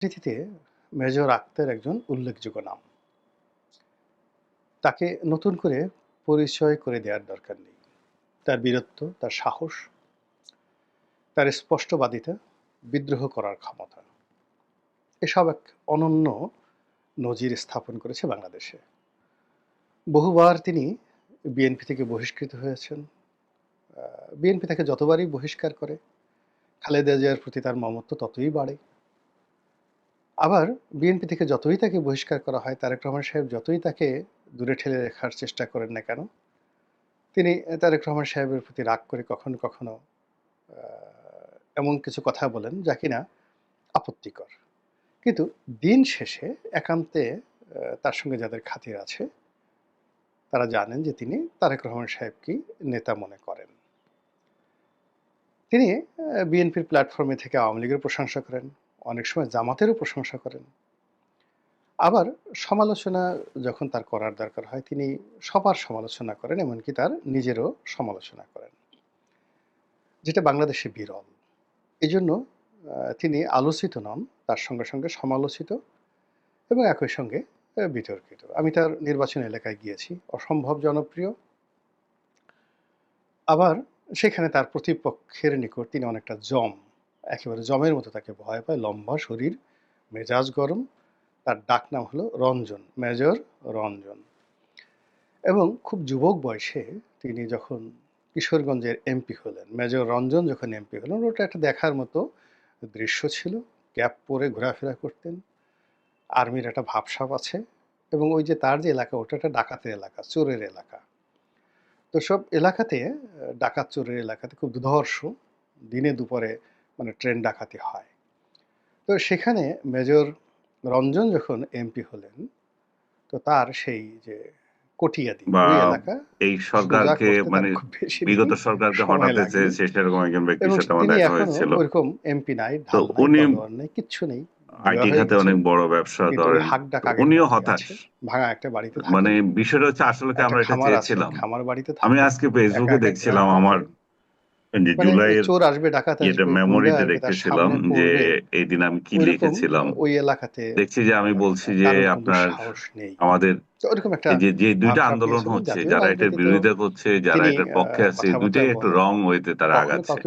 পরিস্থিতিতে মেজর আক্তার একজন উল্লেখযোগ্য নাম। তাকে নতুন করে পরিচয় করে দেওয়ার দরকার নেই। তার বীরত্ব, তার সাহস, তার স্পষ্টবাদিতা, বিদ্রোহ করার ক্ষমতা। এসব এক অনন্য নজির স্থাপন করেছে বাংলাদেশে। বহুবার তিনি বিএনপি থেকে বহিষ্কৃত হয়েছেন। বিএনপি তাকে যতবারই বহিষ্কার করে, খালেদা জিয়ার প্রতি তার মমত্ব ততই বাড়ে। আবার বিএনপি থেকে যতই তাকে বহিষ্কার করা হয়, তারেক রহমান সাহেব যতই তাকে দূরে ঠেলে রাখার চেষ্টা করেন না কেন, তিনি তারেক রহমান সাহেবের প্রতি রাগ করে কখনো, কখনো এমন কিছু কথা বলেন যা কিনা আপত্তিকর। কিন্তু দিন শেষে একান্তে তার সঙ্গে যাদের খাতির আছে, তারা জানেন যে তিনি তারেক রহমান সাহেবকেই নেতা মনে করেন। তিনি বিএনপির প্ল্যাটফর্মে থেকে আওয়ামী লীগের প্রশংসা করেন, অনেক সময় জামাতেরও প্রশংসা করেন। আবার সমালোচনা যখন তার করার দরকার হয়, তিনি সবার সমালোচনা করেন, এমনকি তার নিজেরও সমালোচনা করেন। যেটা বাংলাদেশে বিরল। এই জন্য তিনি আলোচিত নন, তার সঙ্গে, সঙ্গে সমালোচিত এবং একই সঙ্গে বিতর্কিত। আমি তার নির্বাচন এলাকায় গিয়েছি, অসম্ভব জনপ্রিয়। আবার সেখানে তার প্রতিপক্ষের নিকট তিনি অনেকটা জম। একেবারে জমের মতো তাকে ভয় পায়, লম্বা শরীর, মেজাজ গরম। তার ডাকনাম হলো রঞ্জন, মেজর রঞ্জন। এবং খুব যুবক বয়সে তিনি যখন কিশোরগঞ্জের এমপি হলেন, মেজর রঞ্জন যখন এমপি হলেন, ওটা একটা দেখার মতো দৃশ্য ছিল। ক্যাপ পরে ঘোরাফেরা করতেন। আর্মির একটা ভাবসাব আছে এবং ওই যে তার যে এলাকা, ওটা একটা ডাকাতের এলাকা, চোরের এলাকা। তো সব এলাকাতে ডাকাত চোরের এলাকাতে খুব দুর্ধর্ষ দিনে দুপুরে মানে ট্রেন ডাকাতি হয়। তো সেখানে মেজর রঞ্জন যখন এমপি হলেন, তো তার সেই যে কটিয়াদি এলাকা এই সরকারকে মানে বিগত সরকারকে চেয়েছে সেরকম একজন ব্যক্তির সাথে আমার দেখা হয়েছিল। ওইরকম এমপি নাই, তো উনি নেই, কিচ্ছু নেই। আইটি খাতে অনেক বড় ব্যবসা আগের উনিও হতাশ। ভাঙা একটা বাড়িতে মানে। বিষয়টা হচ্ছে আসলে আমরা এটা চেয়েছিলাম। আমি আজকে ফেসবুকে দেখছিলাম আমার। যে মানে চোর আসবে, ডাকাত গুন্ডা মেমোরিতে দেখতেছিলাম যে আমি কি লিখেছিলাম। ওই এলাকাতে দেখছি যে আমি বলছি যে আপনার আমাদের যে, যে ২ টা ভাবসাব আন্দোলন হচ্ছে, যারা এটার বিরোধিতা করছে, যারা এটার পক্ষে আছে, দুটাই একটু রং ওয়েতে তারা আগাচ্ছে।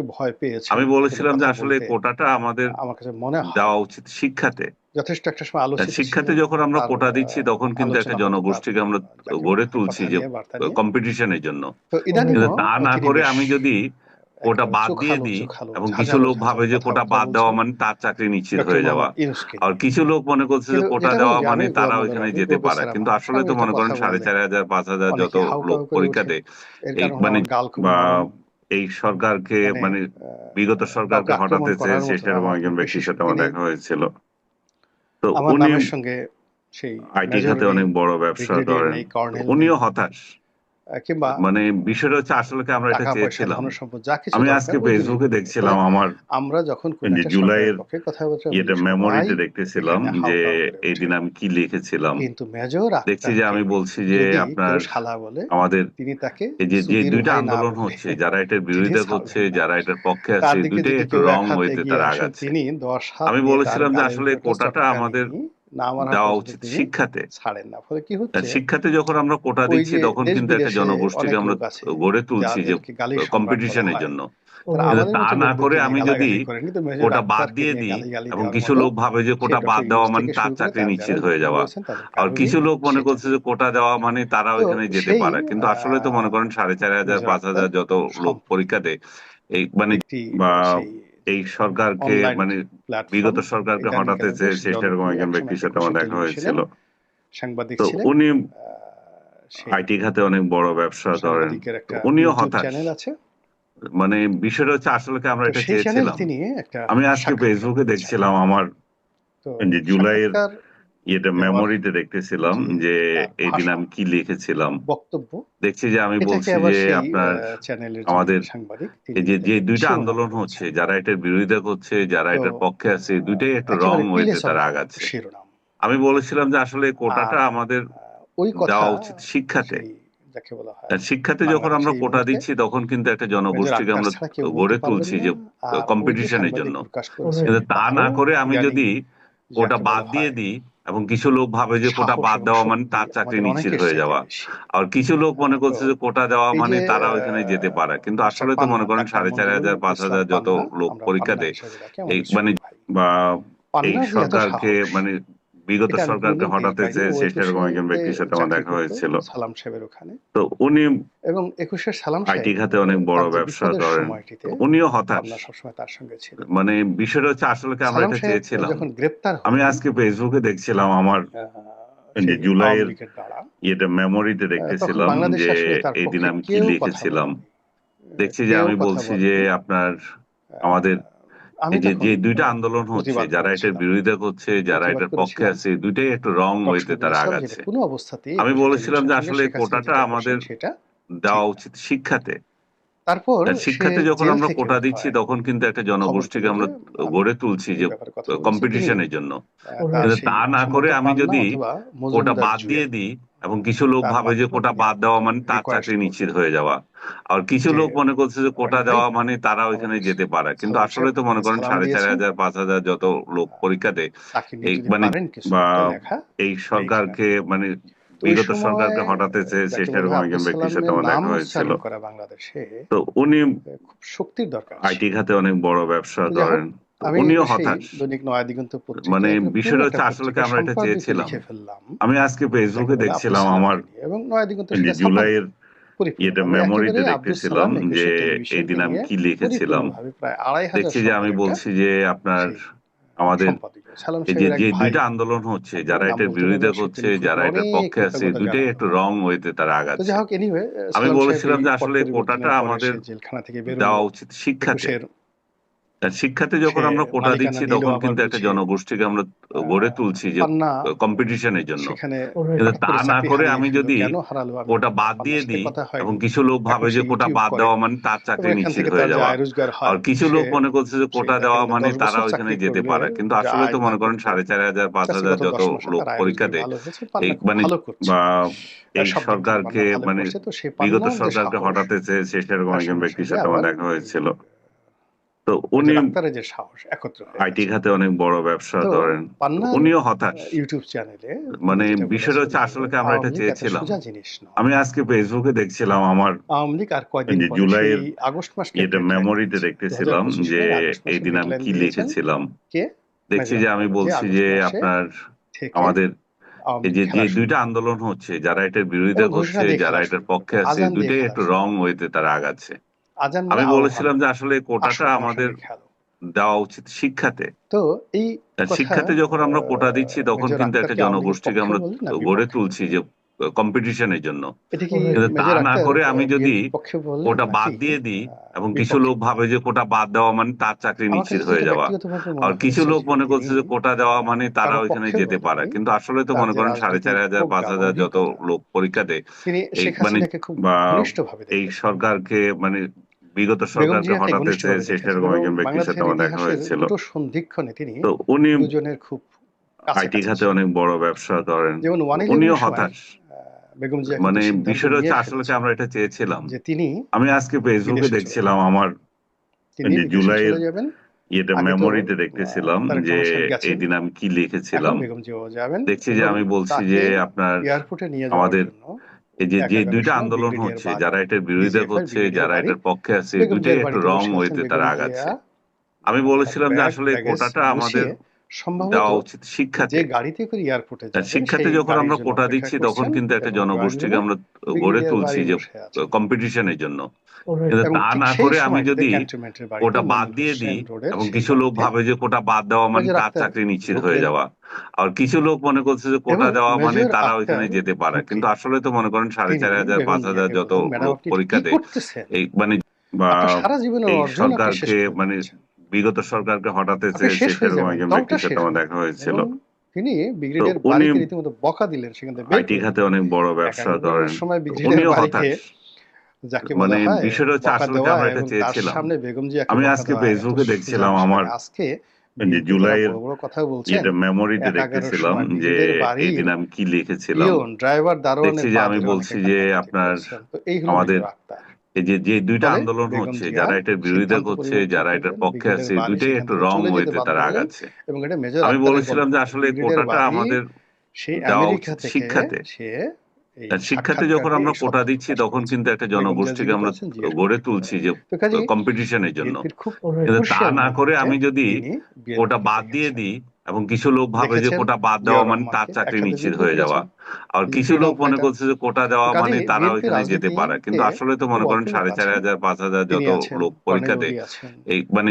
আমি বলেছিলাম যে আসলে কোটাটা আমাদের মনে হয় দেওয়া উচিত শিক্ষাতে। যথেষ্ট একটা সময় তা আলোচিত শিক্ষাতে যখন আমরা কোটা দিচ্ছি তখন কিন্তু একটা আলোচনা জনগোষ্ঠীকে আমরা গড়ে তুলছি যে কম্পিটিশনের জন্য। তা না করে আমি যদি কোটা বাদ দিয়ে দিই এবং কিছু লোক ভাবে যে কোটা বাদ দেওয়া মানে তার চাকরি নিশ্চিত হয়ে যাওয়া। আর কিছু লোক মনে করছে যে কোটা দেওয়া মানে তারা ওইখানে যেতে পারে। কিন্তু আসলে তো মনে করেন সাড়ে চার হাজার পাঁচ হাজার যত লোক পরীক্ষা দেয় এই মানে এই সরকারকে মানে মানে বিগত সরকারকে হটাতে চেয়েছে সেরকম একজন ব্যক্তির সাথে আমার দেখা হয়েছিল। তো উনি সঙ্গে সেই আইটি খাতে অনেক বড় ব্যবসা করেন। উনিও হতাশ। কিংবা মানে বিষয়টা হচ্ছে আসলে আমরা এটা চেয়েছিলাম। আমি আজকে ফেসবুকে দেখছিলাম আমার আমরা যখন সরকারের জুলাইয়ের বলি, মেমোরিতে দেখতেছিলাম যে এইদিন ওঠে। আমি কি লিখেছিলাম। কিন্তু মেজর দেখছি যে আমি বলছি যে আপনার শালা বলে, আমাদের তিনি তাকে এই যে, যে সুধীর ২ টা ভাই না আন্দোলন হচ্ছে, যারা এটার বিরোধিতা করছে, যারা এটার পক্ষে আছে, দুইটাই একটু রং এগিয়ে তারা আগাচ্ছে। তিনি ১০ হাত আমি বলেছিলাম যে আসলে কোটাটা আমাদের না মারা দেওয়া উচিত শিক্ষাতে। ছাড়েন না। ফলে কি হচ্ছে শিক্ষাতে যখন আমরা কোটা দিচ্ছি তখন কিন্তু একটা জনগোষ্ঠীকে আমরা গড়ে তুলছি যে কম্পিটিশনের জন্য। তা না করে আমি যদি কোটা বাদ দিয়ে দিই এবং কিছু লোক ভাবে যে কোটা বাদ দেওয়া মানে তার চাকরি নিশ্চিত হয়ে যাওয়া। আর কিছু লোক মনে করছে যে কোটা দেওয়া মানে তারা ওইখানে যেতে পারে। কিন্তু আসলে তো মনে করেন সাড়ে চার হাজার পাঁচ হাজার যত লোক পরীক্ষা দেয় এই মানে বা এই সরকারকে মানে বিগত সরকারকে হটাতে চেয়েছে সেরকম একজন ব্যক্তির সাথে আমার দেখা হয়েছিল। সাংবাদিক তো ছিলেন। উনি আইটি খাতে অনেক বড় ব্যবসা করেন। উনিও হতাশ। মানে বিষয়টা হচ্ছে আসলে আমরা এটা চেয়েছিলাম। আমি আজকে ফেসবুকে দেখছিলাম আমার জুলাই যে জুলাইয়ের ইয়েটা মেমোরিতে দেখতেছিলাম যে এদিন আমি কি লিখেছিলাম। বক্তব্য। দেখছি যে আমি বলছি যে আপনার আমাদের এই যে যে দুইটা আন্দোলন হচ্ছে। যারা এটার বিরোধিতা করছে যারা এটার পক্ষে আছে দুইটাই একটা রং হয়েছে তারা আগাচ্ছে। আমি বলেছিলাম যে আসলে কোটাটা আমাদের দেওয়া উচিত শিক্ষাতে। শিক্ষাতে যখন আমরা কোটা দিচ্ছি তখন কিন্তু একটা জনগোষ্ঠীকে আমরা গড়ে তুলছি যে কম্পিটিশনের জন্য। কিন্তু তা না করে আমি যদি কোটা বাদ দিয়ে দিই এবং কিছু লোক ভাবে যে কোটা বাদ দেওয়া মানে তার চাকরি নিশ্চিত হয়ে যাওয়া। আর কিছু লোক মনে করছে যে কোটা দেওয়া মানে তারা ওইখানে যেতে পারে। কিন্তু আসলে তো মনে করেন সাড়ে চার হাজার পাঁচ হাজার যত লোক পরীক্ষা দেয়। এই মানে বা এই সরকারকে মানে বিগত সরকারকে হঠাতে চেয়েছে সেরকম একজন ব্যক্তির সাথে আমার দেখা হয়েছিল। সালাম সাহেবের ওখানে। তো উনি এবং একুশে সালাম আইটি খাতে অনেক বড় ব্যবসা করেন উনিও হতাশ। সবসময় তার সঙ্গে ছিল মানে বিষয়টা হচ্ছে আসলে আমরা এটা চেয়েছিলাম। যখন গ্রেফতার আমি আজকে ফেসবুকে দেখছিলাম আমার জুলাইয়ের এটা মেমোরিতে দেখতেছিলাম যে এই দিন আমি কি লিখেছিলাম। দেখছি যে আমি বলছি যে আপনার আমাদের যে দুইটা আন্দোলন হচ্ছে যারা এটার বিরোধিতা করছে যারা এটার পক্ষে আছে দুইটাই একটু রং হইতে তারা আগাচ্ছে। আমি বলেছিলাম যে আসলে কোটাটা আমাদের দেওয়া উচিত শিক্ষাতে। তারপর শিক্ষাতে যখন আমরা কোটা দিচ্ছি তখন কিন্তু একটা জনগোষ্ঠীকে আমরা গড়ে তুলছি যে কম্পিটিশনের জন্য। তা না করে আমি যদি কোটা বাদ দিয়ে দিই এবং কিছু লোক ভাবে যে কোটা বাদ দেওয়া মানে তার চাকরি নিশ্চিত হয়ে যাওয়া। আর কিছু লোক মনে করছে যে কোটা দেওয়া মানে তারা ওইখানে যেতে পারে। কিন্তু আসলে তো মনে করেন সাড়ে চার হাজার পাঁচ হাজার যত লোক পরীক্ষা দেয় এই মানে এই সরকারকে মানে বিগত সরকারকে হটাতে চেয়েছে সেরকম একজন ব্যক্তির সাথে আমার দেখা হয়েছিল। তো উনি শক্তির দরকার আইটি খাতে অনেক বড় ব্যবসা করেন উনিও হতাশ। মানে বিষয়টা হচ্ছে আসলে আমরা এটা চেয়েছিলাম? আমি আজকে ফেসবুকে দেখছিলাম আমার জুলাইয়ের এটা মেমোরিতে দেখতেছিলাম যে এই দিন আমি কি লিখেছিলাম? দেখছি যে আমি বলছি যে আপনার আমাদের যে দুইটা আন্দোলন হচ্ছে যারা এটার বিরোধিতা করছে যারা এটার পক্ষে আছে দুইটাই একটু রং হইতে তারা আগাত আমি বলেছিলাম যে আসলে কোটাটা আমাদের দেওয়া উচিত শিক্ষাতে। শিক্ষাতে যখন আমরা কোটা দিচ্ছি তখন কিন্তু একটা জনগোষ্ঠীকে আমরা গড়ে তুলছি যে কম্পিটিশনের জন্য। কিন্তু তা না করে আমি যদি কোটা বাদ দিয়ে দিই এবং কিছু লোক ভাবে যে কোটা বাদ দেওয়া মানে তার চাকরি নিশ্চিত হয়ে যাওয়া। আর কিছু লোক মনে করছে যে কোটা দেওয়া মানে তারা ওইখানে যেতে পারে। কিন্তু আসলে তো মনে করেন সাড়ে চার হাজার পাঁচ হাজার যত লোক পরীক্ষা দেয় মানে এই সরকারকে মানে বিগত সরকারকে হঠাতে সে সেরকম একজন ব্যক্তির সাথে আমার দেখা হয়েছিল তো উনি যে সাহস একত্র আইটি খাতে অনেক বড় ব্যবসা করেন উনিও হতাশ। ইউটিউব চ্যানেলে মানে বিষয়টা হচ্ছে আসলে আমরা এটা চেয়েছিলাম। আমি আজকে ফেসবুকে দেখছিলাম আমার আওয়ামী লীগ আর কয়দিন জুলাই আগস্ট মাস এটা মেমোরিতে দেখতেছিলাম যে এই দিন আমি কি লিখেছিলাম। দেখছি যে আমি বলছি যে আপনার আমাদের এই যে যে দুইটা আন্দোলন হচ্ছে যারা এটার বিরোধিতা করছে যারা এটার পক্ষে আছে দুইটাই একটু রং ওয়েতে তারা আগাচ্ছে। আজান আমি বলেছিলাম যে আসলে কোটাটা আমাদের দেওয়া উচিত শিক্ষাতে। তো এই শিক্ষাতে যখন আমরা কোটা দিচ্ছি তখন কিন্তু একটা জনগোষ্ঠীকে আমরা গড়ে তুলছি যে কম্পিটিশনের জন্য। তা না করে আমি যদি ওটা বাদ দিয়ে দিই এবং কিছু লোক ভাবে যে কোটা বাদ দেওয়া মানে তার চাকরি নিশ্চিত হয়ে যাওয়া। আর কিছু লোক মনে করছে যে কোটা দেওয়া মানে তারা ওইখানে যেতে পারে। কিন্তু আসলে তো মনে করেন সাড়ে চার হাজার পাঁচ হাজার যত লোক পরীক্ষা দেয় মানে এই সরকারকে মানে বিগত সরকারকে হঠাৎ শেষের একজন ব্যক্তির সাথে আমার দেখা হয়েছিল। তো উনি আইটি খাতে অনেক বড় ব্যবসা করেন। উনিও হতাশ। বেগম জিয়া মানে বিষয়টা হচ্ছে আসলে আমরা এটা চেয়েছিলাম। যে তিনি আমি আজকে ফেসবুকে দেখছিলাম আমার যে জুলাই এটা মেমোরিতে দেখতেছিলাম যে আমি কি লিখেছিলাম। দেখছি যে আমি বলছি যে আপনার আমাদের এই যে যে দুইটা আন্দোলন হচ্ছে যারা এটার বিরোধিতা করছে যারা এটার পক্ষে আছে দুইটাই একটু রং হইতে তারা আগাচ্ছে আমি বলেছিলাম যে আসলে কোটাটা আমাদের সম্ভবত উচিত শিক্ষাতে। যে গাড়িতে করে এয়ারপোর্টে শিক্ষাতে যখন আমরা কোটা দিচ্ছি তখন কিন্তু একটা জনগোষ্ঠীকে আমরা গড়ে তুলছি যে কম্পিটিশনের জন্য। তা না করে আমি যদি ওটা বাদ দিয়ে দিই এবং কিছু লোক ভাবে যে কোটা বাদ দেওয়া মানে তার চাকরি নিশ্চিত হয়ে যাওয়া। আর কিছু লোক মনে করছে যে কোটা দেওয়া মানে তারা ওইখানে যেতে পারে। কিন্তু আসলে তো মনে করেন সাড়ে চার হাজার পাঁচ হাজার যত পরীক্ষা দেয় এই মানে বা সরকারকে মানে বিগত সরকারকে হটাতে আচ্ছা, দেখা হয়েছিল। তিনি ব্রিগেডিয়ার বাড়িতে রীতিমতো বকা দিলেন সেখান থেকে। আইটি খাতে অনেক বড় ব্যবসা করেন সময় ব্রিগেডিয়ার বাড়িতে যাকে মানে বিষয়টা হচ্ছে আসলে আমরা এটা চেয়েছিলাম। সামনে বেগম জি আমি আজকে ফেসবুকে দেখছিলাম আমার আজকে যে জুলাইয়ের কথা বলছি এটা মেমোরিতে দেখতেছিলাম যে এইদিন আমি কি লিখেছিলাম। ড্রাইভার দারোয়ান যে আমি বলছি যে আপনার আমাদের এই যে যে দুইটা আন্দোলন বেগম হচ্ছে যারা এটার বিরোধিতা করছে যারা এটার পক্ষে আছে দুইটাই একটু রং বাধ্য তারা আগাচ্ছে। আমি বলেছিলাম যে আসলে কোটাটা আমাদের শিক্ষাতে। শিক্ষাতে যখন আমরা কোটা দিচ্ছি তখন কিন্তু একটা জনগোষ্ঠীকে আমরা গড়ে তুলছি যে কম্পিটিশনের জন্য। কিন্তু তা না করে আমি যদি কোটা বাদ দিয়ে দিই এবং কিছু লোক ভাবে যে কোটা বাদ দেওয়া মানে তার চাকরি নিশ্চিত হয়ে যাওয়া। আর কিছু লোক মনে করছে যে কোটা দেওয়া মানে তারা ওইখানে যেতে পারে। কিন্তু আসলে তো মনে করেন সাড়ে চার হাজার পাঁচ হাজার যত লোক পরীক্ষা দেয় এই মানে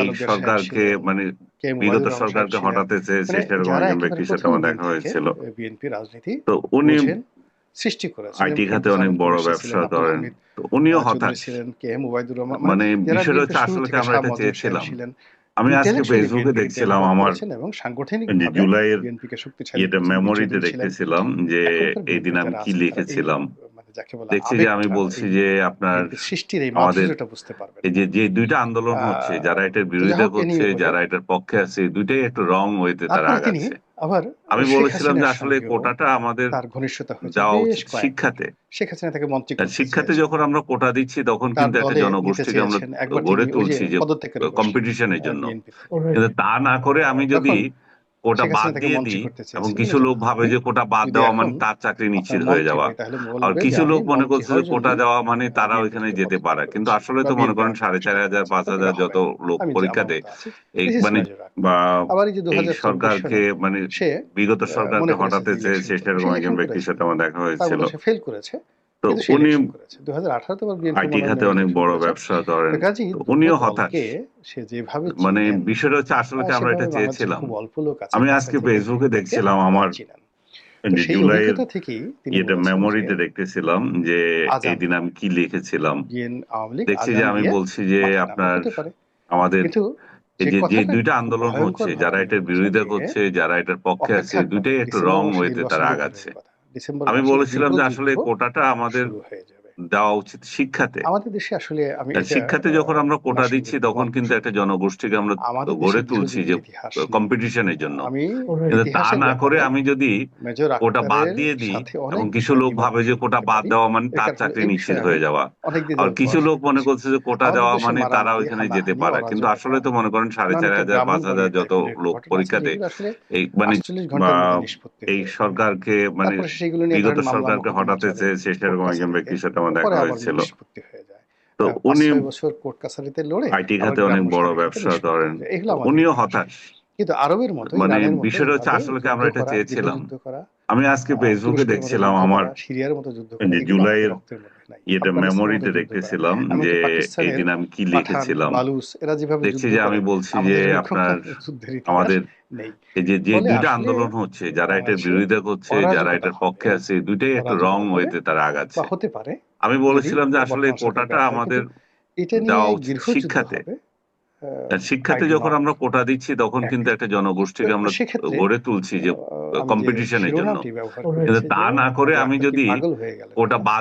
এই সরকারকে মানে বিগত সরকারকে হটাতে চেয়েছে মানে সেরকম একজন ব্যক্তির সাথে আমার দেখা হয়েছিল। তো উনি সৃষ্টি করেছেন আইটি খাতে অনেক বড় ব্যবসা করেন তো উনিও চৌধুরী হতাশ মানে যারা বিষয়টা হচ্ছে আসলে আমরা এটা চেয়েছিলাম। আমি আজকে ফেসবুকে দেখছিলাম আমার এবং সাংগঠনিক জুলাইয়ের এটা মেমোরিতে দেখতেছিলাম যে এই দিন আমি কি লিখেছিলাম। যাকে বলে দেখছি যে আমি বলছি যে আপনার সৃষ্টির এই মাধুর্যটা বুঝতে পারবেন। এই যে যে দুইটা আন্দোলন হচ্ছে যারা এটার বিরোধিতা করছে যারা এটার পক্ষে আছে দুইটাই একটু রং ওয়েতে তারা আগাচ্ছে। আবার আমি বলেছিলাম যে আসলে কোটাটা আমাদের তার ঘনিষ্ঠতা হয়েছে। দেওয়া উচিত শিক্ষাতে। শেখ হাসিনা তাকে মন্ত্রী শিক্ষাতে যখন আমরা কোটা দিচ্ছি তখন কিন্তু একটা জনগোষ্ঠীকে আমরা গড়ে তুলছি যে কম্পিটিশনের জন্য। কিন্তু তা না করে আমি যদি কোটা বাদ দিয়ে দিই এবং কিছু লোক ভাবে যে কোটা বাদ দেওয়া মানে তার চাকরি নিশ্চিত হয়ে যাওয়া। আর কিছু লোক মনে করছে যে কোটা দেওয়া মানে তারা কে যেতে পারে। কিন্তু আসলে তো মনে করেন সাড়ে চার হাজার পাঁচ হাজার যত লোক পরীক্ষা দেয় এই মানে বা এই যে এই 2024 সরকারকে মানে বিগত সরকারকে হটাতে চেয়েছে সেরকম একজন ব্যক্তির সাথে আমার দেখা হয়েছিল। ফেল করেছে। তো উনি election করেছে। 2018 তে আবার বিএনপি আইটি খাতে অনেক বড় ব্যবসা করেন উনিও হতাশ। দলকে সে যেভাবে মানে বিষয়টা হচ্ছে আসলে আমরা এটা চেয়েছিলাম। খুব অল্প লোক আছে আমি আজকে ফেসবুকে দেখছিলাম আমার মেমোরিতে দেখতেছিলাম যে। এই দিন আমি কি লিখেছিলাম। দেখছি যে আমি বলছি যে আপনার আমাদের যে যে দুইটা আন্দোলন হচ্ছে যারা এটার বিরোধিতা করছে যারা এটার পক্ষে আছে দুইটাই একটু রং ওয়েতে তারা আগাচ্ছে। ডিসেম্বর আমি বলেছিলাম যে আসলে কোটাটা আমাদের হয়ে যাবে। দেওয়া উচিত শিক্ষাতে। আমাদের দেশে আসলে আমি শিক্ষাতে যখন আমরা কোটা দিচ্ছি তখন কিন্তু একটা জনগোষ্ঠীকে আমরা গড়ে তুলছি যে কম্পিটিশনের জন্য। কিন্তু তা না করে আমি যদি কোটা বাদ দিয়ে দিই এবং কিছু লোক ভাবে যে কোটা বাদ দেওয়া মানে তার চাকরি নিশ্চিত হয়ে যাওয়া। আর কিছু লোক মনে করছে যে কোটা দেওয়া মানে তারা ওইখানে যেতে পারে। কিন্তু আসলে তো মনে করেন সাড়ে চার হাজার পাঁচ হাজার যত লোক পরীক্ষা দেয় এই মানে বা এই সরকারকে মানে বিগত সরকারকে চলে, চেয়েছে সেরকম একজন। ব্যক্তির সাথে আমার দেখা হয়েছিল। হয়ে। তো উনি বছর কোর্ট কাছারিতে লড়ে আইটি খাতে অনেক বড় ব্যবসা করেন হয়ে উনিও হতাশ। কিন্তু আরবের মতো মানে বিষয়টা হচ্ছে আসলে কি আমরা এটা চেয়েছিলাম। আমি আজকে ফেসবুকে দেখছিলাম আমার সিরিয়ার মতো যুদ্ধ যে জুলাইয়ের আফগানিস্তানের মেমোরিতে। দেখতেছিলাম যে এই দিন আমি কি লিখেছিলাম। দেখছি যে আমি বলছি যে আপনার আমাদের এই যে যে দুইটা আন্দোলন হচ্ছে যারা এটার বিরোধিতা করছে যারা এটার পক্ষে আছে দুইটাই একটা রং ওয়েতে তারা আগাচ্ছে। হতে পারে আমি বলেছিলাম যে আসলে কোটাটা আমাদের দেওয়া উচিত শিক্ষাতে। আর শিক্ষাতে যখন আমরা কোটা দিচ্ছি তখন কিন্তু একটা জনগোষ্ঠীকে আমরা গড়ে তুলছি যে কম্পিটিশনের জন্য কিন্তু তা না করে আমি যদি কোটা বাদ